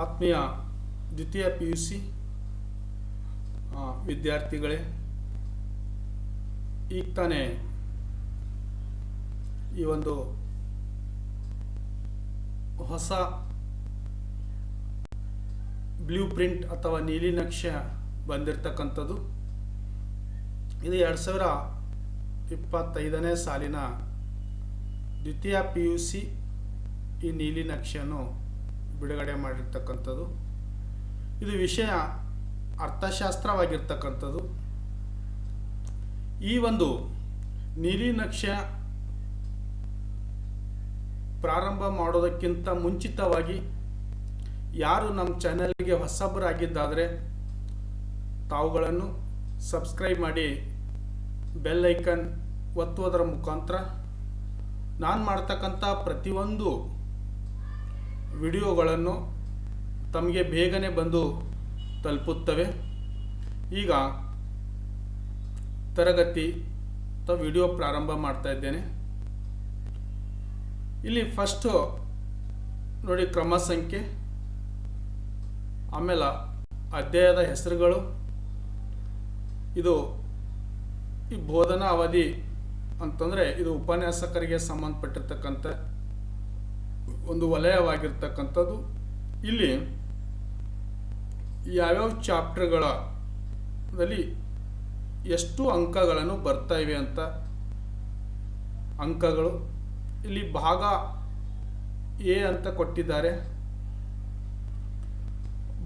ಆತ್ಮೀಯ ದ್ವಿತೀಯ P U C ವಿದ್ಯಾರ್ಥಿಗಳೇ, ಈಗ ತಾನೇ ಈ ಒಂದು ಹೊಸ ಬ್ಲೂ ಪ್ರಿಂಟ್ ಅಥವಾ ನೀಲಿ ನಕ್ಷೆ ಬಂದಿರತಕ್ಕಂಥದ್ದು. ಇದು ಎರಡು ಸಾವಿರ ಇಪ್ಪತ್ತೈದನೇ ಸಾಲಿನ ದ್ವಿತೀಯ ಪಿ ಯು ಸಿ ಈ ನೀಲಿ ನಕ್ಷೆಯನ್ನು ಬಿಡುಗಡೆ ಮಾಡಿರ್ತಕ್ಕಂಥದ್ದು. ಇದು ವಿಷಯ ಅರ್ಥಶಾಸ್ತ್ರವಾಗಿರ್ತಕ್ಕಂಥದ್ದು. ಈ ಒಂದು ನೀಲಿ ನಕ್ಷೆ ಪ್ರಾರಂಭ ಮಾಡೋದಕ್ಕಿಂತ ಮುಂಚಿತವಾಗಿ ಯಾರು ನಮ್ಮ ಚಾನಲ್ಗೆ ಹೊಸಬರಾಗಿದ್ದಾದರೆ ತಾವುಗಳನ್ನು ಸಬ್ಸ್ಕ್ರೈಬ್ ಮಾಡಿ, ಬೆಲ್ ಐಕನ್ ಒತ್ತುವುದರ ಮುಖಾಂತರ. ನಾನು ಮಾಡ್ತಕ್ಕಂಥ ಪ್ರತಿಯೊಂದು ವಿಡಿಯೋಗಳನ್ನು ತಮಗೆ ಬೇಗನೆ ಬಂದು ತಲುಪುತ್ತವೆ. ಈಗ ತರಗತಿ ಅಥವಾ ವಿಡಿಯೋ ಪ್ರಾರಂಭ ಮಾಡ್ತಾ ಇದ್ದೇನೆ. ಇಲ್ಲಿ ಫಸ್ಟು ನೋಡಿ ಕ್ರಮ ಸಂಖ್ಯೆ, ಆಮೇಲೆ ಅಧ್ಯಾಯದ ಹೆಸರುಗಳು, ಇದು ಈ ಬೋಧನಾ ಅವಧಿ ಅಂತಂದರೆ ಇದು ಉಪನ್ಯಾಸಕರಿಗೆ ಸಂಬಂಧಪಟ್ಟಿರ್ತಕ್ಕಂಥ ಒಂದು ವಲಯವಾಗಿರ್ತಕ್ಕಂಥದ್ದು. ಇಲ್ಲಿ ಯಾವ್ಯಾವ ಚಾಪ್ಟರ್ಗಳಲ್ಲಿ ಎಷ್ಟು ಅಂಕಗಳನ್ನು ಬರ್ತಾ ಇವೆ ಅಂತ ಅಂಕಗಳು. ಇಲ್ಲಿ ಭಾಗ ಎ ಅಂತ ಕೊಟ್ಟಿದ್ದಾರೆ.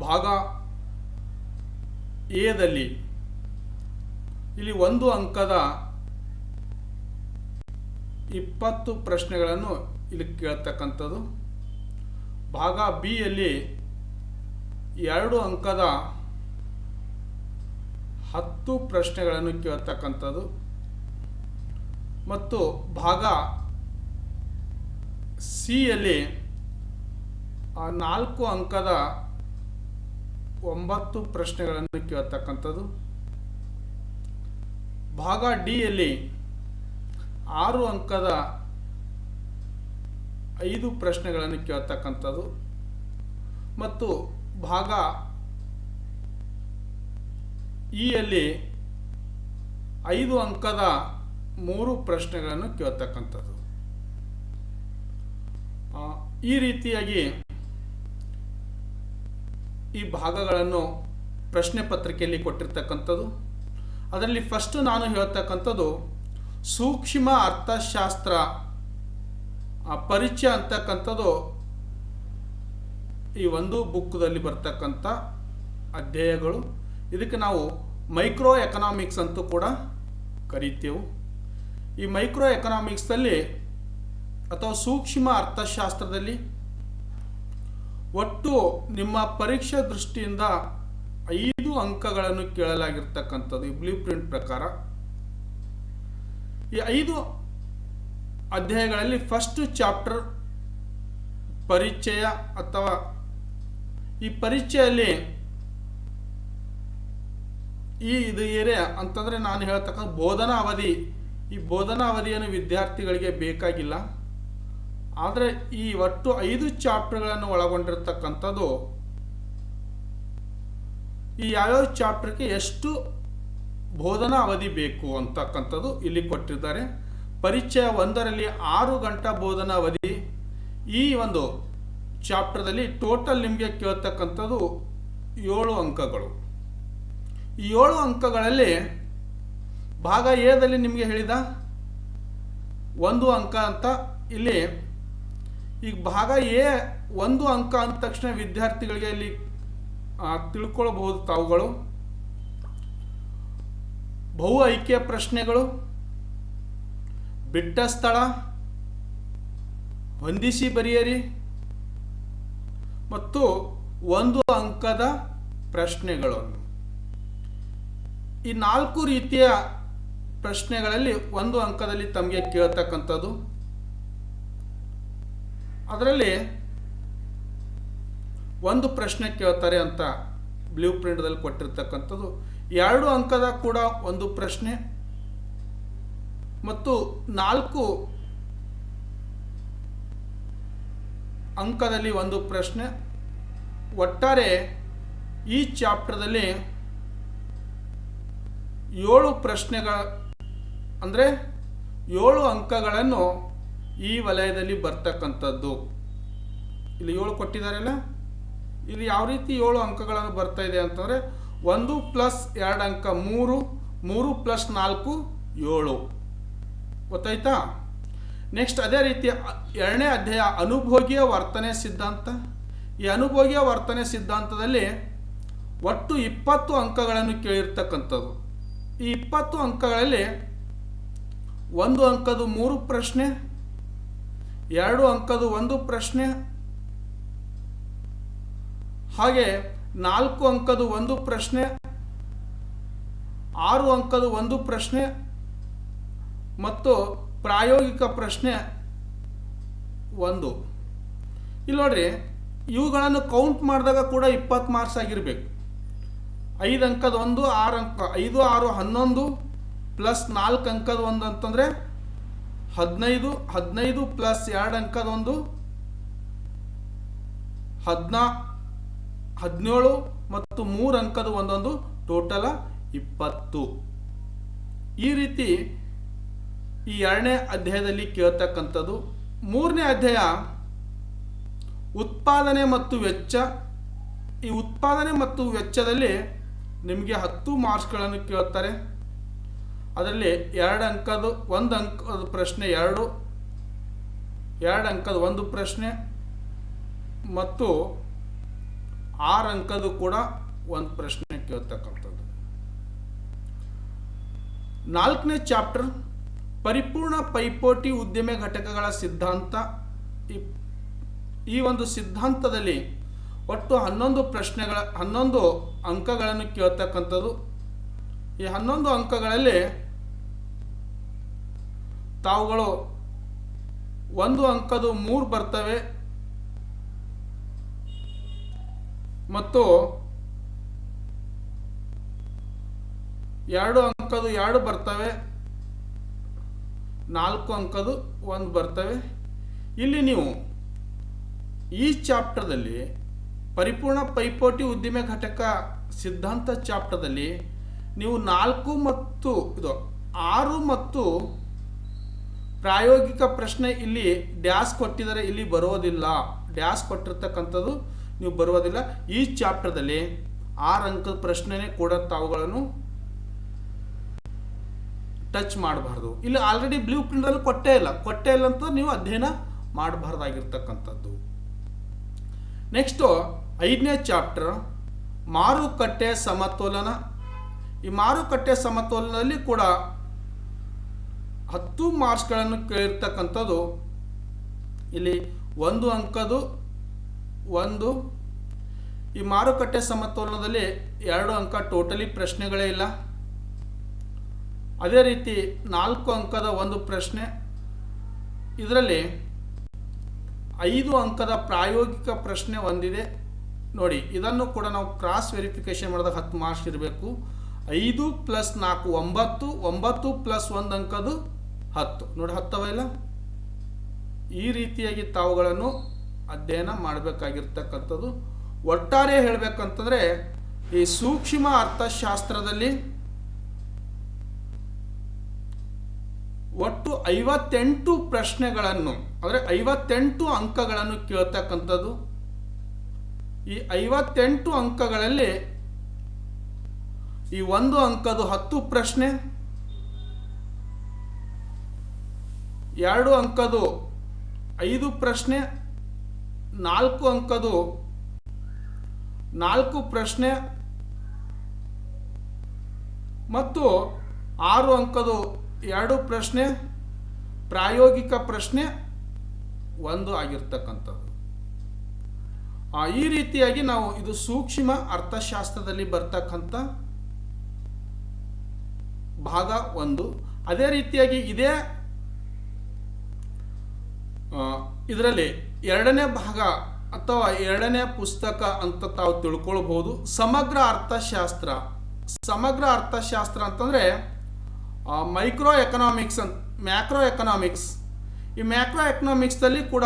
ಭಾಗ ಎದಲ್ಲಿ ಇಲ್ಲಿ ಒಂದು ಅಂಕದ ಇಪ್ಪತ್ತು ಪ್ರಶ್ನೆಗಳನ್ನು ಇಲ್ಲಿ ಕೇಳ್ತಕ್ಕಂಥದ್ದು. ಭಾಗ ಬಿ ಯಲ್ಲಿ ಎರಡು ಅಂಕದ ಹತ್ತು ಪ್ರಶ್ನೆಗಳನ್ನು ಕೇಳ್ತಕ್ಕಂಥದ್ದು. ಮತ್ತು ಭಾಗ ಸಿಯಲ್ಲಿ ನಾಲ್ಕು ಅಂಕದ ಒಂಬತ್ತು ಪ್ರಶ್ನೆಗಳನ್ನು ಕೇಳ್ತಕ್ಕಂಥದ್ದು. ಭಾಗ ಡಿಯಲ್ಲಿ ಆರು ಅಂಕದ ಐದು ಪ್ರಶ್ನೆಗಳನ್ನು ಕೇಳ್ತಕ್ಕಂಥದ್ದು. ಮತ್ತು ಭಾಗ ಇಯಲ್ಲಿ ಐದು ಅಂಕದ ಮೂರು ಪ್ರಶ್ನೆಗಳನ್ನು ಕೇಳ್ತಕ್ಕಂಥದ್ದು. ಈ ರೀತಿಯಾಗಿ ಈ ಭಾಗಗಳನ್ನು ಪ್ರಶ್ನೆ ಪತ್ರಿಕೆಯಲ್ಲಿ ಕೊಟ್ಟಿರ್ತಕ್ಕಂಥದ್ದು. ಅದರಲ್ಲಿ ಫಸ್ಟ್ ನಾನು ಹೇಳ್ತಕ್ಕಂಥದ್ದು ಸೂಕ್ಷ್ಮ ಅರ್ಥಶಾಸ್ತ್ರ ಆ, ಪರಿಚಯ ಅಂತಕ್ಕಂಥದ್ದು ಈ ಒಂದು ಬುಕ್ದಲ್ಲಿ ಬರ್ತಕ್ಕಂಥ ಅಧ್ಯಾಯಗಳು. ಇದಕ್ಕೆ ನಾವು ಮೈಕ್ರೋ ಎಕನಾಮಿಕ್ಸ್ ಅಂತೂ ಕೂಡ ಕರಿತೇವೆ. ಈ ಮೈಕ್ರೋ ಎಕನಾಮಿಕ್ಸಲ್ಲಿ ಅಥವಾ ಸೂಕ್ಷ್ಮ ಅರ್ಥಶಾಸ್ತ್ರದಲ್ಲಿ ಒಟ್ಟು ನಿಮ್ಮ ಪರೀಕ್ಷೆ ದೃಷ್ಟಿಯಿಂದ ಐದು ಅಂಕಗಳನ್ನು ಕೇಳಲಾಗಿರ್ತಕ್ಕಂಥದ್ದು. ಈ ಬ್ಲೂ ಪ್ರಿಂಟ್ ಪ್ರಕಾರ. ಈ ಐದು ಅಧ್ಯಾಯಗಳಲ್ಲಿ ಫಸ್ಟ್ ಚಾಪ್ಟರ್ ಪರಿಚಯ ಅಥವಾ ಈ ಪರಿಚಯಲ್ಲಿ ಈ ಇದು ಏರಿಯಾ ಅಂತಂದರೆ ನಾನು ಹೇಳ್ತಕ್ಕ ಬೋಧನಾ ಅವಧಿ. ಈ ಬೋಧನಾ ಅವಧಿಯನ್ನು ವಿದ್ಯಾರ್ಥಿಗಳಿಗೆ ಬೇಕಾಗಿಲ್ಲ. ಆದರೆ ಈ ಒಟ್ಟು ಐದು ಚಾಪ್ಟರ್ಗಳನ್ನು ಒಳಗೊಂಡಿರತಕ್ಕಂಥದ್ದು ಈ ಯಾವ್ಯಾವ ಚಾಪ್ಟರ್ಗೆ ಎಷ್ಟು ಬೋಧನಾ ಅವಧಿ ಬೇಕು ಅಂತಕ್ಕಂಥದ್ದು ಇಲ್ಲಿ ಕೊಟ್ಟಿದ್ದಾರೆ. ಪರಿಚಯ ಒಂದರಲ್ಲಿ ಆರು ಗಂಟೆ ಬೋಧನಾ ಅವಧಿ ಈ ಒಂದು ಚಾಪ್ಟರ್ದಲ್ಲಿ ಟೋಟಲ್ ನಿಮಗೆ ಕೇಳ್ತಕ್ಕಂಥದ್ದು ಏಳು ಅಂಕಗಳು. ಈ ಏಳು ಅಂಕಗಳಲ್ಲಿ ಭಾಗ ಎದಲ್ಲಿ ನಿಮಗೆ ಹೇಳಿದ? ಒಂದು ಅಂಕ ಅಂತ ಇಲ್ಲಿ ಈಗ ಭಾಗ ಎ ಒಂದು ಅಂಕ ಅಂದ ತಕ್ಷಣ ವಿದ್ಯಾರ್ಥಿಗಳಿಗೆ ಇಲ್ಲಿ ತಿಳ್ಕೊಳ್ಬಹುದು ತಾವುಗಳು. ಬಹು ಐಕ್ಯ ಪ್ರಶ್ನೆಗಳು. ಬಿಟ್ಟ ಸ್ಥಳ? ಹೊಂದಿಸಿ ಬರೆಯಿರಿ. ಮತ್ತು ಒಂದು ಅಂಕದ ಪ್ರಶ್ನೆಗಳನ್ನು. ಈ ನಾಲ್ಕು ರೀತಿಯ ಪ್ರಶ್ನೆಗಳಲ್ಲಿ ಒಂದು ಅಂಕದಲ್ಲಿ ತಮಗೆ ಕೇಳ್ತಕ್ಕಂಥದ್ದು. ಅದರಲ್ಲಿ ಒಂದು ಪ್ರಶ್ನೆ ಕೇಳ್ತಾರೆ ಅಂತ ಬ್ಲೂ ಪ್ರಿಂಟ್ದಲ್ಲಿ ಕೊಟ್ಟಿರ್ತಕ್ಕಂಥದ್ದು. ಎರಡು ಅಂಕದ ಕೂಡ ಒಂದು ಪ್ರಶ್ನೆ. ಮತ್ತು ನಾಲ್ಕು ಅಂಕದಲ್ಲಿ ಒಂದು ಪ್ರಶ್ನೆ. ಒಟ್ಟಾರೆ ಈ ಚಾಪ್ಟರ್ದಲ್ಲಿ ಏಳು ಪ್ರಶ್ನೆಗಳ, ಅಂದರೆ ಏಳು ಅಂಕಗಳನ್ನು ಈ ವಲಯದಲ್ಲಿ ಬರ್ತಕ್ಕಂಥದ್ದು. ಇಲ್ಲಿ ಏಳು ಕೊಟ್ಟಿದ್ದಾರಲ್ಲ? ಇಲ್ಲಿ ಯಾವ ರೀತಿ ಏಳು ಅಂಕಗಳನ್ನು ಬರ್ತಾ ಇದೆ ಅಂತಂದರೆ ಒಂದು ಪ್ಲಸ್ ಎರಡು ಅಂಕ ಮೂರು ಮೂರು ಪ್ಲಸ್ ನಾಲ್ಕು, ಏಳು. ಗೊತ್ತಾಯ್ತಾ? ನೆಕ್ಸ್ಟ್ ಅದೇ ರೀತಿ ಎರಡನೇ ಅಧ್ಯಾಯ ಅನುಭೋಗಿಯ ವರ್ತನೆ ಸಿದ್ಧಾಂತ. ಈ ಅನುಭೋಗಿಯ ವರ್ತನೆ ಸಿದ್ಧಾಂತದಲ್ಲಿ ಒಟ್ಟು ಇಪ್ಪತ್ತು ಅಂಕಗಳನ್ನು ಕೇಳಿರ್ತಕ್ಕಂಥದ್ದು. ಈ ಇಪ್ಪತ್ತು ಅಂಕಗಳಲ್ಲಿ ಒಂದು ಅಂಕದ ಮೂರು ಪ್ರಶ್ನೆ, ಎರಡು ಅಂಕದ ಒಂದು ಪ್ರಶ್ನೆ, ಹಾಗೆ ನಾಲ್ಕು ಅಂಕದ ಒಂದು ಪ್ರಶ್ನೆ, ಆರು ಅಂಕದ ಒಂದು ಪ್ರಶ್ನೆ ಮತ್ತು ಪ್ರಾಯೋಗಿಕ ಪ್ರಶ್ನೆ ಒಂದು. ಇಲ್ಲಿ ನೋಡ್ರಿ, ಇವುಗಳನ್ನು ಕೌಂಟ್ ಮಾಡಿದಾಗ ಕೂಡ ಇಪ್ಪತ್ತು ಮಾರ್ಕ್ಸ್ ಆಗಿರಬೇಕು. ಐದು ಅಂಕದ ಒಂದು, ಆರು ಅಂಕ, ಐದು, ಆರು, ಹನ್ನೊಂದು ಪ್ಲಸ್ ನಾಲ್ಕು ಅಂಕದ ಒಂದು ಅಂತಂದರೆ ಹದಿನೈದು ಹದಿನೈದು ಪ್ಲಸ್ ಎರಡು ಅಂಕದ ಒಂದು, ಹದಿನಾ, ಹದಿನೇಳು ಮತ್ತು ಮೂರು ಅಂಕದ ಒಂದೊಂದು ಟೋಟಲ ಇಪ್ಪತ್ತು. ಈ ರೀತಿ ಈ ಎರಡನೇ ಅಧ್ಯಾಯದಲ್ಲಿ ಕೇಳ್ತಕ್ಕಂಥದ್ದು. ಮೂರನೇ ಅಧ್ಯಾಯ, ಉತ್ಪಾದನೆ ಮತ್ತು ವೆಚ್ಚ. ಈ ಉತ್ಪಾದನೆ ಮತ್ತು ವೆಚ್ಚದಲ್ಲಿ ನಿಮಗೆ ಹತ್ತು ಮಾರ್ಕ್ಸ್ಗಳನ್ನು ಕೇಳ್ತಾರೆ. ಅದರಲ್ಲಿ ಎರಡು ಅಂಕದ ಒಂದು ಅಂಕದ ಪ್ರಶ್ನೆ ಎರಡು ಎರಡು ಅಂಕದ ಒಂದು ಪ್ರಶ್ನೆ ಮತ್ತು ಆರು ಅಂಕದ್ದು ಕೂಡ ಒಂದು ಪ್ರಶ್ನೆ ಕೇಳ್ತಕ್ಕಂಥದ್ದು. ನಾಲ್ಕನೇ ಚಾಪ್ಟರ್ ಪರಿಪೂರ್ಣ ಪೈಪೋಟಿ ಉದ್ಯಮ ಘಟಕಗಳ ಸಿದ್ಧಾಂತ ಈ ಒಂದು ಸಿದ್ಧಾಂತದಲ್ಲಿ ಒಟ್ಟು ಹನ್ನೊಂದು ಪ್ರಶ್ನೆಗಳ, ಹನ್ನೊಂದು ಅಂಕಗಳನ್ನು ಕೇಳ್ತಕ್ಕಂಥದ್ದು. ಈ ಹನ್ನೊಂದು ಅಂಕಗಳಲ್ಲಿ ತಾವುಗಳು ಒಂದು ಅಂಕದು ಮೂರು ಬರ್ತವೆ ಮತ್ತು ಎರಡು ಅಂಕದು ಎರಡು ಬರ್ತವೆ. ನಾಲ್ಕು ಅಂಕದು ಒಂದು ಬರ್ತವೆ. ಇಲ್ಲಿ ನೀವು ಈ ಚಾಪ್ಟರ್ದಲ್ಲಿ ಪರಿಪೂರ್ಣ ಪೈಪೋಟಿ ಉದ್ದಿಮೆ ಘಟಕ ಸಿದ್ಧಾಂತ ಚಾಪ್ಟರ್ದಲ್ಲಿ ನೀವು ನಾಲ್ಕು ಮತ್ತು ಇದು ಆರು ಮತ್ತು ಪ್ರಾಯೋಗಿಕ ಪ್ರಶ್ನೆ ಇಲ್ಲಿ ಡ್ಯಾಸ್ ಕೊಟ್ಟಿದರೆ ಇಲ್ಲಿ ಬರೋದಿಲ್ಲ. ಡ್ಯಾಸ್ ಕೊಟ್ಟಿರ್ತಕ್ಕಂಥದ್ದು ನೀವು ಬರೋದಿಲ್ಲ ಈ ಚಾಪ್ಟರ್ದಲ್ಲಿ ಆರು ಅಂಕದ ಪ್ರಶ್ನೆನೇ ಕೂಡ ತಾವುಗಳನ್ನು ಟಚ್ ಮಾಡಬಾರ್ದು. ಇಲ್ಲಿ ಆಲ್ರೆಡಿ ಬ್ಲೂ ಪ್ರಿಂಟಲ್ಲಿ ಕೊಟ್ಟೇ ಇಲ್ಲ. ಕೊಟ್ಟೇ ಇಲ್ಲ ಅಂತ ನೀವು ಅಧ್ಯಯನ ಮಾಡಬಾರ್ದಾಗಿರ್ತಕ್ಕಂಥದ್ದು. ನೆಕ್ಸ್ಟು ಐದನೇ ಚಾಪ್ಟರ್ ಮಾರುಕಟ್ಟೆ ಸಮತೋಲನ. ಈ ಮಾರುಕಟ್ಟೆ ಸಮತೋಲನದಲ್ಲಿ ಕೂಡ ಹತ್ತು ಮಾರ್ಕ್ಸ್ಗಳನ್ನು ಕೇಳಿರ್ತಕ್ಕಂಥದ್ದು. ಇಲ್ಲಿ ಒಂದು ಅಂಕದು ಒಂದು. ಈ ಮಾರುಕಟ್ಟೆ ಸಮತೋಲನದಲ್ಲಿ ಎರಡು ಅಂಕ ಟೋಟಲಿ ಪ್ರಶ್ನೆಗಳೇ ಇಲ್ಲ. ಅದೇ ರೀತಿ ನಾಲ್ಕು ಅಂಕದ ಒಂದು ಪ್ರಶ್ನೆ. ಇದರಲ್ಲಿ ಐದು ಅಂಕದ ಪ್ರಾಯೋಗಿಕ ಪ್ರಶ್ನೆ ಒಂದಿದೆ. ನೋಡಿ, ಇದನ್ನು ಕೂಡ ನಾವು ಕ್ರಾಸ್ ವೆರಿಫಿಕೇಶನ್ ಮಾಡಿದಾಗ ಹತ್ತು ಮಾರ್ಕ್ಸ್ ಇರಬೇಕು. ಐದು ಪ್ಲಸ್ ನಾಲ್ಕು, ಒಂಬತ್ತು ಒಂಬತ್ತು ಪ್ಲಸ್ ಒಂದು ಅಂಕದು ಹತ್ತು. ನೋಡಿ, ಹತ್ತವ ಇಲ್ಲ? ಈ ರೀತಿಯಾಗಿ ತಾವುಗಳನ್ನು ಅಧ್ಯಯನ ಮಾಡಬೇಕಾಗಿರ್ತಕ್ಕಂಥದ್ದು. ಒಟ್ಟಾರೆ ಹೇಳಬೇಕಂತಂದರೆ ಈ ಸೂಕ್ಷ್ಮ ಅರ್ಥಶಾಸ್ತ್ರದಲ್ಲಿ ಒಟ್ಟು ಐವತ್ತೆಂಟು ಪ್ರಶ್ನೆಗಳನ್ನು, ಅಂದರೆ ಐವತ್ತೆಂಟು ಅಂಕಗಳನ್ನು ಕೇಳ್ತಕ್ಕಂಥದ್ದು. ಈ ಐವತ್ತೆಂಟು ಅಂಕಗಳಲ್ಲಿ ಈ ಒಂದು ಅಂಕದು ಹತ್ತು ಪ್ರಶ್ನೆ, ಎರಡು ಅಂಕದು ಐದು ಪ್ರಶ್ನೆ, ನಾಲ್ಕು ಅಂಕದು ನಾಲ್ಕು ಪ್ರಶ್ನೆ, ಮತ್ತು ಆರು ಅಂಕದು ಎರಡು ಪ್ರಶ್ನೆ, ಪ್ರಾಯೋಗಿಕ ಪ್ರಶ್ನೆ, ಒಂದು ಆಗಿರ್ತಕ್ಕಂಥದ್ದು. ಈ ರೀತಿಯಾಗಿ ನಾವು ಇದು ಸೂಕ್ಷ್ಮ ಅರ್ಥಶಾಸ್ತ್ರದಲ್ಲಿ ಬರ್ತಕ್ಕಂಥ ಭಾಗ ಒಂದು. ಅದೇ ರೀತಿಯಾಗಿ ಇದೇ ಇದರಲ್ಲಿ ಎರಡನೇ ಭಾಗ ಅಥವಾ ಎರಡನೇ ಪುಸ್ತಕ ಅಂತ ತಾವು ತಿಳ್ಕೊಳ್ಬಹುದು. ಸಮಗ್ರ ಅರ್ಥಶಾಸ್ತ್ರ. ಸಮಗ್ರ ಅರ್ಥಶಾಸ್ತ್ರ ಅಂತಂದರೆ ಮೈಕ್ರೋ ಎಕನಾಮಿಕ್ಸ್ ಅಂತ ಮ್ಯಾಕ್ರೋ ಎಕನಾಮಿಕ್ಸ್ ಈ ಮ್ಯಾಕ್ರೋ ಎಕನಾಮಿಕ್ಸ್ದಲ್ಲಿ ಕೂಡ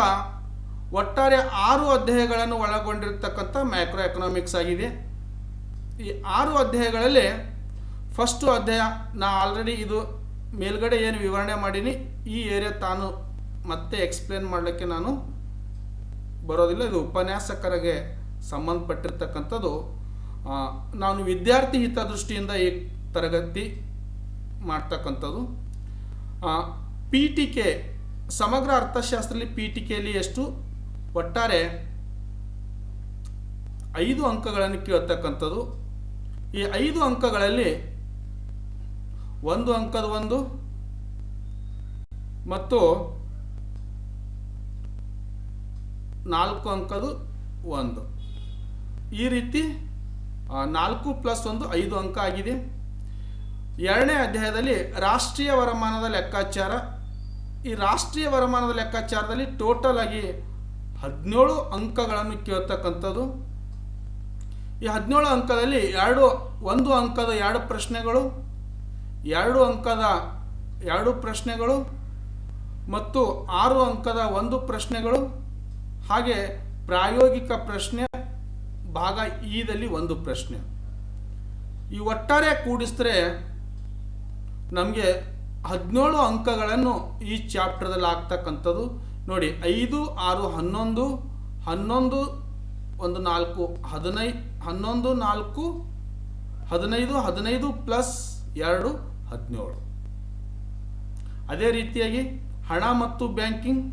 ಒಟ್ಟಾರೆ ಆರು ಅಧ್ಯಾಯಗಳನ್ನು ಒಳಗೊಂಡಿರ್ತಕ್ಕಂಥ ಮ್ಯಾಕ್ರೋ ಎಕನಾಮಿಕ್ಸ್ ಆಗಿದೆ. ಈ ಆರು ಅಧ್ಯಾಯಗಳಲ್ಲಿ ಫಸ್ಟು ಅಧ್ಯಾಯ, ನಾ ಆಲ್ರೆಡಿ ಇದು ಮೇಲ್ಗಡೆ ಏನು ವಿವರಣೆ ಮಾಡೀನಿ, ಈ ಏರಿಯಾ ತಾನು ಮತ್ತೆ ಎಕ್ಸ್ಪ್ಲೇನ್ ಮಾಡಲಿಕ್ಕೆ ನಾನು ಬರೋದಿಲ್ಲ. ಇದು ಉಪನ್ಯಾಸಕರಿಗೆ ಸಂಬಂಧಪಟ್ಟಿರ್ತಕ್ಕಂಥದ್ದು. ನಾನು ವಿದ್ಯಾರ್ಥಿ ಹಿತದೃಷ್ಟಿಯಿಂದ ಈ ತರಗತಿ ಮಾಡ್ತಕ್ಕಂಥದ್ದು. ಪಿ ಟಿ ಕೆ ಸಮಗ್ರ ಅರ್ಥಶಾಸ್ತ್ರದಲ್ಲಿ ಪಿ ಟಿ ಕೆಯಲ್ಲಿ ಎಷ್ಟು? ಒಟ್ಟಾರೆ ಐದು ಅಂಕಗಳನ್ನು ಕೇಳ್ತಕ್ಕಂಥದ್ದು. ಈ ಐದು ಅಂಕಗಳಲ್ಲಿ ಒಂದು ಅಂಕದ ಒಂದು ಮತ್ತು ನಾಲ್ಕು ಅಂಕದು ಒಂದು. ಈ ರೀತಿ ನಾಲ್ಕು ಪ್ಲಸ್ ಒಂದು ಐದು ಅಂಕ ಆಗಿದೆ. ಎರಡನೇ ಅಧ್ಯಾಯದಲ್ಲಿ ರಾಷ್ಟ್ರೀಯ ವರಮಾನದ ಲೆಕ್ಕಾಚಾರ. ಈ ರಾಷ್ಟ್ರೀಯ ವರಮಾನದ ಲೆಕ್ಕಾಚಾರದಲ್ಲಿ ಟೋಟಲ್ ಆಗಿ ಹದಿನೇಳು ಅಂಕಗಳನ್ನು ಕೇಳ್ತಕ್ಕಂಥದ್ದು. ಈ ಹದಿನೇಳು ಅಂಕದಲ್ಲಿ ಎರಡು, ಒಂದು ಅಂಕದ ಎರಡು ಪ್ರಶ್ನೆಗಳು, ಎರಡು ಅಂಕದ ಎರಡು ಪ್ರಶ್ನೆಗಳು ಮತ್ತು ಆರು ಅಂಕದ ಒಂದು ಪ್ರಶ್ನೆಗಳು. ಹಾಗೆ ಪ್ರಾಯೋಗಿಕ ಪ್ರಶ್ನೆ, ಭಾಗ ಈದಲ್ಲಿ ಒಂದು ಪ್ರಶ್ನೆ. ಈ ಒಟ್ಟಾರೆ ಕೂಡಿಸಿದ್ರೆ ನಮಗೆ ಹದಿನೇಳು ಅಂಕಗಳನ್ನು ಈ ಚಾಪ್ಟರ್ದಲ್ಲಿ ಆಗ್ತಕ್ಕಂಥದ್ದು. ನೋಡಿ, ಐದು, ಆರು, ಹನ್ನೊಂದು ಹನ್ನೊಂದು, ಒಂದು, ನಾಲ್ಕು, ಹದಿನೈ, ಹನ್ನೊಂದು, ನಾಲ್ಕು, ಹದಿನೈದು ಹದಿನೈದು ಪ್ಲಸ್ ಎರಡು, ಹದಿನೇಳು. ಅದೇ ರೀತಿಯಾಗಿ ಹಣ ಮತ್ತು ಬ್ಯಾಂಕಿಂಗ್.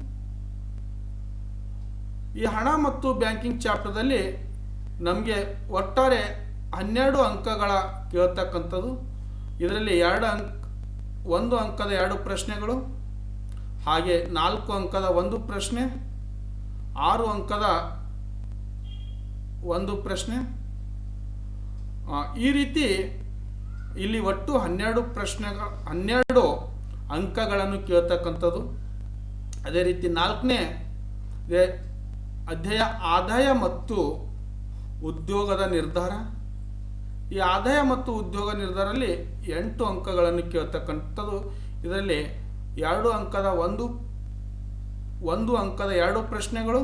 ಈ ಹಣ ಮತ್ತು ಬ್ಯಾಂಕಿಂಗ್ ಚಾಪ್ಟರ್ದಲ್ಲಿ ನಮಗೆ ಒಟ್ಟಾರೆ ಹನ್ನೆರಡು ಅಂಕಗಳ ಕೇಳ್ತಕ್ಕಂಥದ್ದು. ಇದರಲ್ಲಿ ಎರಡು ಅಂಕ ಒಂದು ಅಂಕದ ಎರಡು ಪ್ರಶ್ನೆಗಳು, ಹಾಗೆ ನಾಲ್ಕು ಅಂಕದ ಒಂದು ಪ್ರಶ್ನೆ, ಆರು ಅಂಕದ ಒಂದು ಪ್ರಶ್ನೆ. ಈ ರೀತಿ ಇಲ್ಲಿ ಒಟ್ಟು ಹನ್ನೆರಡು ಪ್ರಶ್ನೆಗಳ ಹನ್ನೆರಡು ಅಂಕಗಳನ್ನು ಕೇಳ್ತಕ್ಕಂಥದ್ದು. ಅದೇ ರೀತಿ ನಾಲ್ಕನೇ ಅಧ್ಯಾಯ, ಆದಾಯ ಮತ್ತು ಉದ್ಯೋಗದ ನಿರ್ಧಾರ. ಈ ಆದಾಯ ಮತ್ತು ಉದ್ಯೋಗ ನಿರ್ಧಾರದಲ್ಲಿ ಎಂಟು ಅಂಕಗಳನ್ನು ಕೇಳ್ತಕ್ಕಂಥದ್ದು. ಇದರಲ್ಲಿ ಎರಡು ಅಂಕದ ಒಂದು ಒಂದು ಅಂಕದ ಎರಡು ಪ್ರಶ್ನೆಗಳು,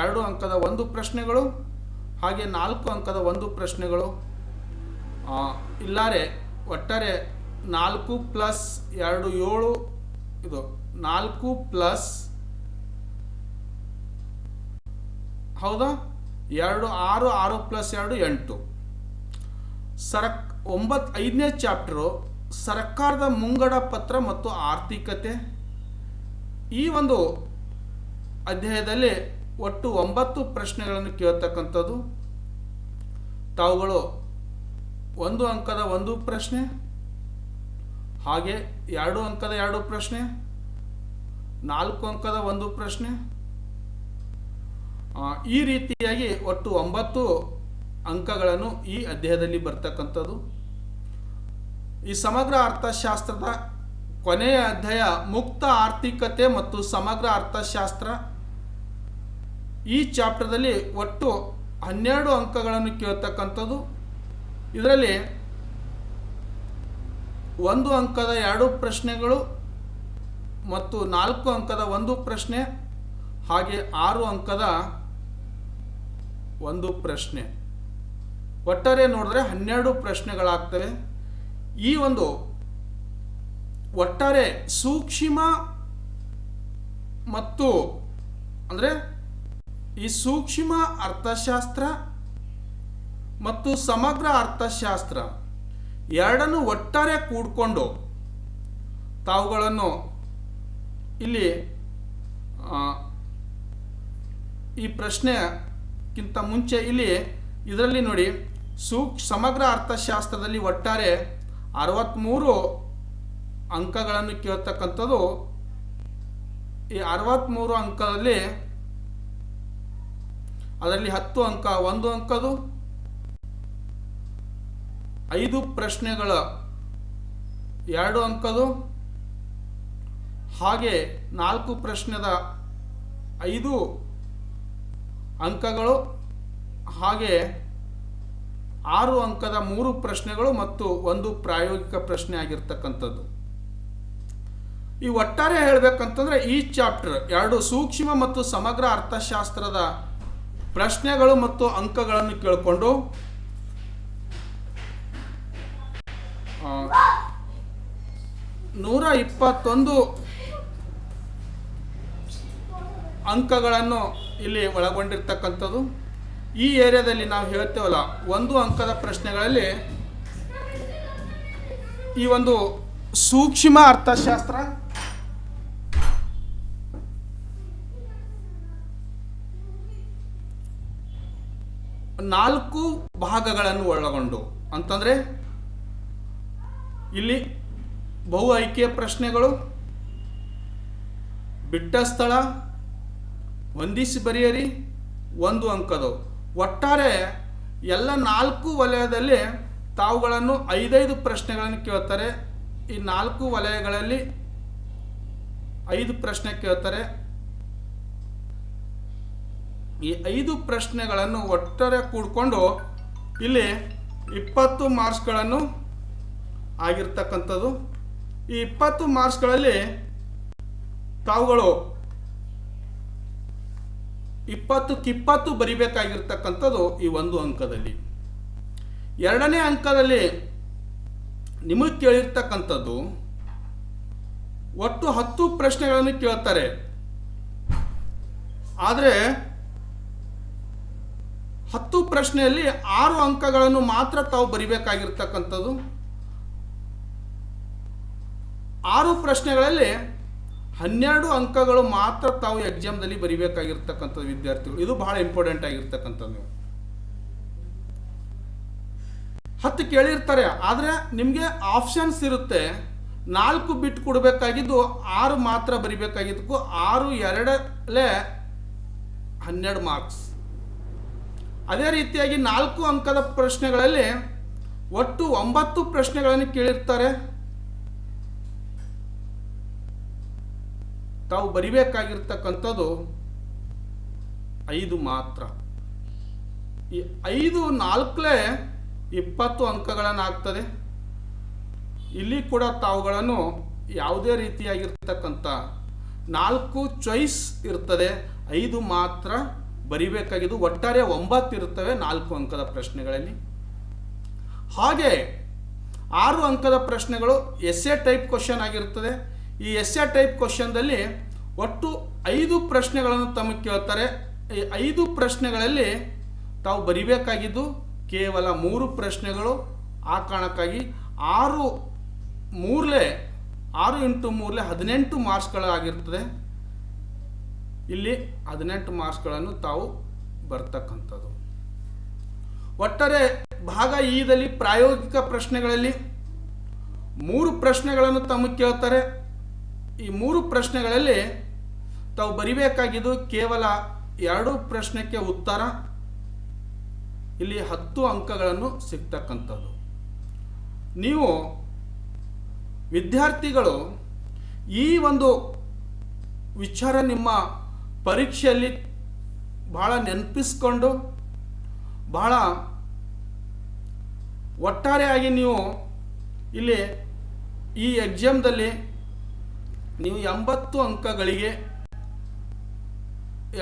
ಎರಡು ಅಂಕದ ಒಂದು ಪ್ರಶ್ನೆಗಳು, ಹಾಗೆ ನಾಲ್ಕು ಅಂಕದ ಒಂದು ಪ್ರಶ್ನೆಗಳು. ಇಲ್ಲಾರೆ ಒಟ್ಟಾರೆ ನಾಲ್ಕು ಪ್ಲಸ್ ಎರಡು ಏಳು, ಇದು ನಾಲ್ಕು ಪ್ಲಸ್ ಹೌದಾ? ಎರಡು ಆರು ಆರು ಪ್ಲಸ್ ಎರಡು ಎಂಟು. ಸರಕ್ ಒಂಬತ್ತು ಐದನೇ ಚಾಪ್ಟರು ಸರ್ಕಾರದ ಮುಂಗಡ ಪತ್ರ ಮತ್ತು ಆರ್ಥಿಕತೆ. ಈ ಒಂದು ಅಧ್ಯಾಯದಲ್ಲಿ ಒಟ್ಟು ಒಂಬತ್ತು ಪ್ರಶ್ನೆಗಳನ್ನು ಕೇಳ್ತಕ್ಕಂಥದ್ದು. ತಾವುಗಳು ಒಂದು ಅಂಕದ ಒಂದು ಪ್ರಶ್ನೆ, ಹಾಗೆ ಎರಡು ಅಂಕದ ಎರಡು ಪ್ರಶ್ನೆ, ನಾಲ್ಕು ಅಂಕದ ಒಂದು ಪ್ರಶ್ನೆ. ಈ ರೀತಿಯಾಗಿ ಒಟ್ಟು ಒಂಬತ್ತು ಅಂಕಗಳನ್ನು ಈ ಅಧ್ಯಾಯದಲ್ಲಿ ಬರ್ತಕ್ಕಂಥದ್ದು. ಈ ಸಮಗ್ರ ಅರ್ಥಶಾಸ್ತ್ರದ ಕೊನೆಯ ಅಧ್ಯಾಯ ಮುಕ್ತ ಆರ್ಥಿಕತೆ ಮತ್ತು ಸಮಗ್ರ ಅರ್ಥಶಾಸ್ತ್ರ ಈ ಚಾಪ್ಟರ್ದಲ್ಲಿ ಒಟ್ಟು ಹನ್ನೆರಡು ಅಂಕಗಳನ್ನು ಕೇಳ್ತಕ್ಕಂಥದ್ದು. ಇದರಲ್ಲಿ ಒಂದು ಅಂಕದ ಎರಡು ಪ್ರಶ್ನೆಗಳು ಮತ್ತು ನಾಲ್ಕು ಅಂಕದ ಒಂದು ಪ್ರಶ್ನೆ ಹಾಗೆ ಆರು ಅಂಕದ ಒಂದು ಪ್ರಶ್ನೆ. ಒಟ್ಟಾರೆ ನೋಡಿದ್ರೆ ಹನ್ನೆರಡು ಪ್ರಶ್ನೆಗಳಾಗ್ತವೆ. ಈ ಒಂದು ಒಟ್ಟಾರೆ ಸೂಕ್ಷ್ಮ ಮತ್ತು ಅಂದರೆ ಈ ಸೂಕ್ಷ್ಮ ಅರ್ಥಶಾಸ್ತ್ರ ಮತ್ತು ಸಮಗ್ರ ಅರ್ಥಶಾಸ್ತ್ರ ಎರಡನ್ನು ಒಟ್ಟಾರೆ ಕೂಡ್ಕೊಂಡು ತಾವುಗಳನ್ನು ಇಲ್ಲಿ ಈ ಪ್ರಶ್ನೆಗಿಂತ ಮುಂಚೆ ಇಲ್ಲಿ ಇದರಲ್ಲಿ ನೋಡಿ. ಸೂಕ್, ಸಮಗ್ರ ಅರ್ಥಶಾಸ್ತ್ರದಲ್ಲಿ ಒಟ್ಟಾರೆ ಅರವತ್ತ್ಮೂರು ಅಂಕಗಳನ್ನು ಕೇಳ್ತಕ್ಕಂಥದ್ದು. ಈ ಅರವತ್ತ್ಮೂರು ಅಂಕದಲ್ಲಿ ಅದರಲ್ಲಿ ಹತ್ತು ಅಂಕ, ಒಂದು ಅಂಕದು ಐದು ಪ್ರಶ್ನೆಗಳ ಎರಡು ಅಂಕದು ಹಾಗೆ ನಾಲ್ಕು ಪ್ರಶ್ನೆದ ಐದು ಅಂಕಗಳು ಹಾಗೆ ಆರು ಅಂಕದ ಮೂರು ಪ್ರಶ್ನೆಗಳು ಮತ್ತು ಒಂದು ಪ್ರಾಯೋಗಿಕ ಪ್ರಶ್ನೆ ಆಗಿರ್ತಕ್ಕಂಥದ್ದು. ಈ ಒಟ್ಟಾರೆ ಹೇಳಬೇಕಂತಂದ್ರೆ ಈ ಚಾಪ್ಟರ್ ಎರಡು ಸೂಕ್ಷ್ಮ ಮತ್ತು ಸಮಗ್ರ ಅರ್ಥಶಾಸ್ತ್ರದ ಪ್ರಶ್ನೆಗಳು ಮತ್ತು ಅಂಕಗಳನ್ನು ಕೇಳಿಕೊಂಡು ನೂರ ಇಪ್ಪತ್ತೊಂದು ಅಂಕಗಳನ್ನು ಇಲ್ಲಿ ಒಳಗೊಂಡಿರ್ತಕ್ಕಂಥದ್ದು. ಈ ಏರಿಯಾದಲ್ಲಿ ನಾವು ಹೇಳ್ತೇವಲ್ಲ, ಒಂದು ಅಂಕದ ಪ್ರಶ್ನೆಗಳಲ್ಲಿ ಈ ಒಂದು ಸೂಕ್ಷ್ಮ ಅರ್ಥಶಾಸ್ತ್ರ ನಾಲ್ಕು ಭಾಗಗಳನ್ನು ಒಳಗೊಂಡು, ಅಂತಂದ್ರೆ ಇಲ್ಲಿ ಬಹು ಆಯ್ಕೆಯ ಪ್ರಶ್ನೆಗಳು, ಬಿಟ್ಟ ಸ್ಥಳ, ಹೊಂದಿಸಿ ಬರೆಯರಿ, ಒಂದು ಅಂಕದು. ಒಟ್ಟಾರೆ ಎಲ್ಲ ನಾಲ್ಕು ವಲಯದಲ್ಲಿ ತಾವುಗಳನ್ನು ಐದೈದು ಪ್ರಶ್ನೆಗಳನ್ನು ಕೇಳ್ತಾರೆ. ಈ ನಾಲ್ಕು ವಲಯಗಳಲ್ಲಿ ಐದು ಪ್ರಶ್ನೆ ಕೇಳ್ತಾರೆ. ಈ ಐದು ಪ್ರಶ್ನೆಗಳನ್ನು ಒಟ್ಟಾರೆ ಕೂಡಿಕೊಂಡು ಇಲ್ಲಿ ಇಪ್ಪತ್ತು ಮಾರ್ಕ್ಸ್ಗಳನ್ನು ಆಗಿರ್ತಕ್ಕಂಥದ್ದು. ಈ ಇಪ್ಪತ್ತು ಮಾರ್ಕ್ಸ್ಗಳಲ್ಲಿ ತಾವುಗಳು ಇಪ್ಪತ್ತಕ್ಕಿಪ್ಪತ್ತು ಬರಿಬೇಕಾಗಿರ್ತಕ್ಕಂಥದ್ದು ಈ ಒಂದು ಅಂಕದಲ್ಲಿ. ಎರಡನೇ ಅಂಕದಲ್ಲಿ ನಿಮಗೆ ಕೇಳಿರ್ತಕ್ಕಂಥದ್ದು, ಒಟ್ಟು ಹತ್ತು ಪ್ರಶ್ನೆಗಳನ್ನು ಕೇಳ್ತಾರೆ. ಆದರೆ, ಹತ್ತು ಪ್ರಶ್ನೆಯಲ್ಲಿ ಆರು ಅಂಕಗಳನ್ನು ಮಾತ್ರ ತಾವು ಬರಿಬೇಕಾಗಿರ್ತಕ್ಕಂಥದ್ದು. ಆರು ಪ್ರಶ್ನೆಗಳಲ್ಲಿ ಹನ್ನೆರಡು ಅಂಕಗಳು ಮಾತ್ರ ತಾವು ಎಕ್ಸಾಮ್ದಲ್ಲಿ ಬರಿಬೇಕಾಗಿರ್ತಕ್ಕಂಥದ್ದು ವಿದ್ಯಾರ್ಥಿಗಳು. ಇದು ಬಹಳ ಇಂಪಾರ್ಟೆಂಟ್ ಆಗಿರ್ತಕ್ಕಂಥದ್ದು ನೀವು. ಹತ್ತು ಕೇಳಿರ್ತಾರೆ, ಆದರೆ ನಿಮಗೆ ಆಪ್ಷನ್ಸ್ ಇರುತ್ತೆ. ನಾಲ್ಕು ಬಿಟ್ಟು ಕೊಡಬೇಕಾಗಿದ್ದು ಆರು ಮಾತ್ರ ಬರಿಬೇಕಾಗಿದ್ದಕ್ಕೂ ಆರು ಎರಡಲೇ ಹನ್ನೆರಡು ಮಾರ್ಕ್ಸ್ ಅದೇ ರೀತಿಯಾಗಿ ನಾಲ್ಕು ಅಂಕದ ಪ್ರಶ್ನೆಗಳಲ್ಲಿ ಒಟ್ಟು ಒಂಬತ್ತು ಪ್ರಶ್ನೆಗಳನ್ನು ಕೇಳಿರ್ತಾರೆ. ತಾವು ಬರಿಬೇಕಾಗಿರ್ತಕ್ಕಂಥದ್ದು ಐದು ಮಾತ್ರ. ಈ ಐದು ನಾಲ್ಕಲೇ ಇಪ್ಪತ್ತು ಅಂಕಗಳನ್ನು ಆಗ್ತದೆ ಇಲ್ಲಿ ಕೂಡ ತಾವುಗಳನ್ನು ಯಾವುದೇ ರೀತಿಯಾಗಿರ್ತಕ್ಕಂಥ ನಾಲ್ಕು ಚಾಯ್ಸ್ ಇರ್ತದೆ. ಐದು ಮಾತ್ರ ಬರಿಬೇಕಾಗಿದ್ದು ಒಟ್ಟಾರೆ ಒಂಬತ್ತು ಇರ್ತವೆ ನಾಲ್ಕು ಅಂಕದ ಪ್ರಶ್ನೆಗಳಲ್ಲಿ. ಹಾಗೆ ಆರು ಅಂಕದ ಪ್ರಶ್ನೆಗಳು ಎಸ್ ಎ ಟೈಪ್ ಕ್ವಶನ್ ಆಗಿರ್ತದೆ. ಈ ಎಸ್ ಎ ಟೈಪ್ ಕ್ವಶನ್ದಲ್ಲಿ ಒಟ್ಟು ಐದು ಪ್ರಶ್ನೆಗಳನ್ನು ತಮಗೆ ಕೇಳ್ತಾರೆ. ಈ ಐದು ಪ್ರಶ್ನೆಗಳಲ್ಲಿ ತಾವು ಬರಿಬೇಕಾಗಿದ್ದು ಕೇವಲ ಮೂರು ಪ್ರಶ್ನೆಗಳು, ಆ ಕಾರಣಕ್ಕಾಗಿ ಆರು ಮೂರಲೆ ಆರು ಇಂಟು ಮೂರಲೆ ಹದಿನೆಂಟು ಮಾರ್ಕ್ಸ್ಗಳಾಗಿರ್ತದೆ. ಇಲ್ಲಿ ಹದಿನೆಂಟು ಮಾರ್ಕ್ಸ್ಗಳನ್ನು ತಾವು ಬರ್ತಕ್ಕಂಥದ್ದು. ಒಟ್ಟಾರೆ ಭಾಗ ಈದಲ್ಲಿ ಪ್ರಾಯೋಗಿಕ ಪ್ರಶ್ನೆಗಳಲ್ಲಿ ಮೂರು ಪ್ರಶ್ನೆಗಳನ್ನು ತಮಗೆ ಕೇಳ್ತಾರೆ. ಈ ಮೂರು ಪ್ರಶ್ನೆಗಳಲ್ಲಿ ತಾವು ಬರಿಬೇಕಾಗಿದ್ದು ಕೇವಲ ಎರಡು ಪ್ರಶ್ನೆಗೆ ಉತ್ತರ, ಇಲ್ಲಿ ಹತ್ತು ಅಂಕಗಳನ್ನು ಸಿಗ್ತಕ್ಕಂಥದ್ದು. ನೀವು ವಿದ್ಯಾರ್ಥಿಗಳು ಈ ಒಂದು ವಿಚಾರ ನಿಮ್ಮ ಪರೀಕ್ಷೆಯಲ್ಲಿ ಬಹಳ ನೆನಪಿಸ್ಕೊಂಡು ಬಹಳ ಒಟ್ಟಾರೆಯಾಗಿ ನೀವು ಇಲ್ಲಿ ಈ ಎಕ್ಸಾಮ್ದಲ್ಲಿ ನೀವು ಎಂಬತ್ತು ಅಂಕಗಳಿಗೆ,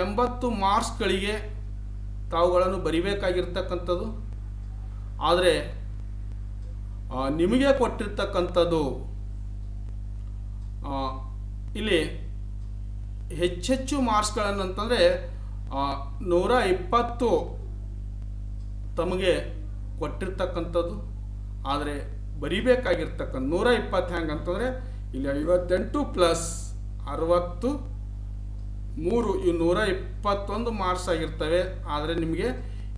ಎಂಬತ್ತು ಮಾರ್ಕ್ಸ್ಗಳಿಗೆ ತಾವುಗಳನ್ನು ಬರಿಬೇಕಾಗಿರ್ತಕ್ಕಂಥದ್ದು. ಆದರೆ ನಿಮಗೆ ಕೊಟ್ಟಿರ್ತಕ್ಕಂಥದ್ದು ಇಲ್ಲಿ ಹೆಚ್ಚೆಚ್ಚು ಮಾರ್ಕ್ಸ್ಗಳನ್ನು ಅಂತಂದರೆ ನೂರ ಇಪ್ಪತ್ತು ತಮಗೆ ಕೊಟ್ಟಿರ್ತಕ್ಕಂಥದ್ದು. ಆದರೆ ಬರಿಬೇಕಾಗಿರ್ತಕ್ಕಂಥ, ನೂರ ಇಪ್ಪತ್ತು ಹೆಂಗೆ ಅಂತಂದರೆ ಇಲ್ಲಿ ಐವತ್ತೆಂಟು ಪ್ಲಸ್ ಅರವತ್ತು, ಮೂರು ಇವು ನೂರ ಇಪ್ಪತ್ತೊಂದು ಮಾರ್ಕ್ಸ್ ಆಗಿರ್ತವೆ. ಆದರೆ ನಿಮಗೆ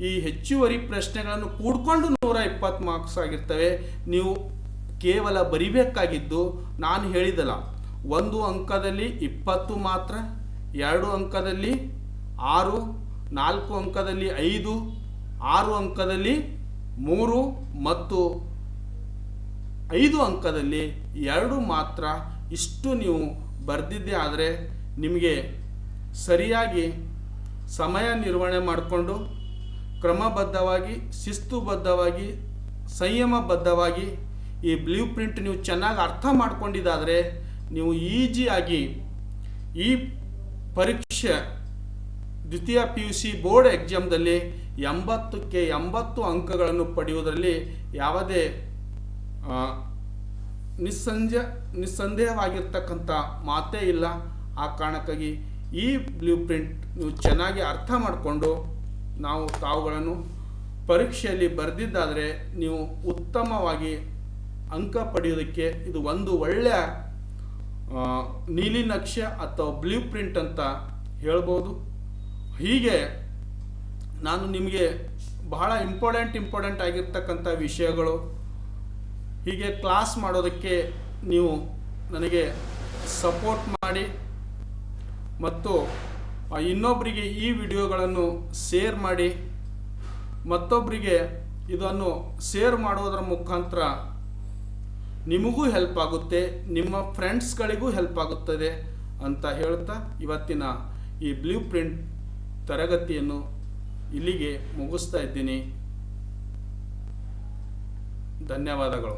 ಈ ಹೆಚ್ಚುವರಿ ಪ್ರಶ್ನೆಗಳನ್ನು ಕೂಡ್ಕೊಂಡು ನೂರ ಇಪ್ಪತ್ತು ಮಾರ್ಕ್ಸ್ ಆಗಿರ್ತವೆ. ನೀವು ಕೇವಲ ಬರಿಬೇಕಾಗಿದ್ದು ನಾನು ಹೇಳಿದಲ್ಲ, ಒಂದು ಅಂಕದಲ್ಲಿ ಇಪ್ಪತ್ತು ಮಾತ್ರ, ಎರಡು ಅಂಕದಲ್ಲಿ ಆರು, ನಾಲ್ಕು ಅಂಕದಲ್ಲಿ ಐದು, ಆರು ಅಂಕದಲ್ಲಿ ಮೂರು ಮತ್ತು ಐದು ಅಂಕದಲ್ಲಿ ಎರಡು ಮಾತ್ರ ಇಷ್ಟು ನೀವು ಬರೆದಿದ್ದೆ ಆದರೆ ನಿಮಗೆ ಸರಿಯಾಗಿ ಸಮಯ ನಿರ್ವಹಣೆ ಮಾಡಿಕೊಂಡು ಕ್ರಮಬದ್ಧವಾಗಿ, ಶಿಸ್ತುಬದ್ಧವಾಗಿ, ಸಂಯಮಬದ್ಧವಾಗಿ ಈ ಬ್ಲೂ ಪ್ರಿಂಟ್ ನೀವು ಚೆನ್ನಾಗಿ ಅರ್ಥ ಮಾಡ್ಕೊಂಡಿದ್ದಾದರೆ ನೀವು ಈಜಿಯಾಗಿ ಈ ಪರೀಕ್ಷೆ ದ್ವಿತೀಯ ಪಿ ಯು ಸಿ ಬೋರ್ಡ್ ಎಕ್ಸಾಮ್ದಲ್ಲಿ ಎಂಬತ್ತಕ್ಕೆ ಎಂಬತ್ತು ಅಂಕಗಳನ್ನು ಪಡೆಯುವುದರಲ್ಲಿ ಯಾವುದೇ ನಿಸ್ಸಂಜ, ನಿಸ್ಸಂದೇಹವಾಗಿರ್ತಕ್ಕಂಥ ಮಾತೇ ಇಲ್ಲ. ಆ ಕಾರಣಕ್ಕಾಗಿ ಈ ಬ್ಲೂ ಪ್ರಿಂಟ್ ನೀವು ಚೆನ್ನಾಗಿ ಅರ್ಥ ಮಾಡಿಕೊಂಡು ನಾವು ತಾವುಗಳನ್ನು ಪರೀಕ್ಷೆಯಲ್ಲಿ ಬರೆದಿದ್ದಾದರೆ ನೀವು ಉತ್ತಮವಾಗಿ ಅಂಕ ಪಡೆಯೋದಕ್ಕೆ ಇದು ಒಂದು ಒಳ್ಳೆಯ ನೀಲಿ ನಕ್ಷೆ ಅಥವಾ ಬ್ಲೂ ಪ್ರಿಂಟ್ ಅಂತ ಹೇಳ್ಬೋದು. ಹೀಗೆ ನಾನು ನಿಮಗೆ ಬಹಳ ಇಂಪಾರ್ಟೆಂಟ್ ಇಂಪಾರ್ಟೆಂಟ್ ಆಗಿರ್ತಕ್ಕಂಥ ವಿಷಯಗಳು ಹೀಗೆ ಕ್ಲಾಸ್ ಮಾಡೋದಕ್ಕೆ ನೀವು ನನಗೆ ಸಪೋರ್ಟ್ ಮಾಡಿ ಮತ್ತು ಇನ್ನೊಬ್ಬರಿಗೆ ಈ ವಿಡಿಯೋಗಳನ್ನು ಶೇರ್ ಮಾಡಿ ಮತ್ತೊಬ್ಬರಿಗೆ ಇದನ್ನು ಶೇರ್ ಮಾಡೋದರ ಮುಖಾಂತರ ನಿಮಗೂ ಹೆಲ್ಪ್ ಆಗುತ್ತೆ, ನಿಮ್ಮ ಫ್ರೆಂಡ್ಸ್ಗಳಿಗೂ ಹೆಲ್ಪ್ ಆಗುತ್ತದೆ ಅಂತ ಹೇಳ್ತಾ ಇವತ್ತಿನ ಈ ಬ್ಲೂ ಪ್ರಿಂಟ್ ತರಗತಿಯನ್ನು ಇಲ್ಲಿಗೆ ಮುಗಿಸ್ತಾ ಇದ್ದೀನಿ. ಧನ್ಯವಾದಗಳು.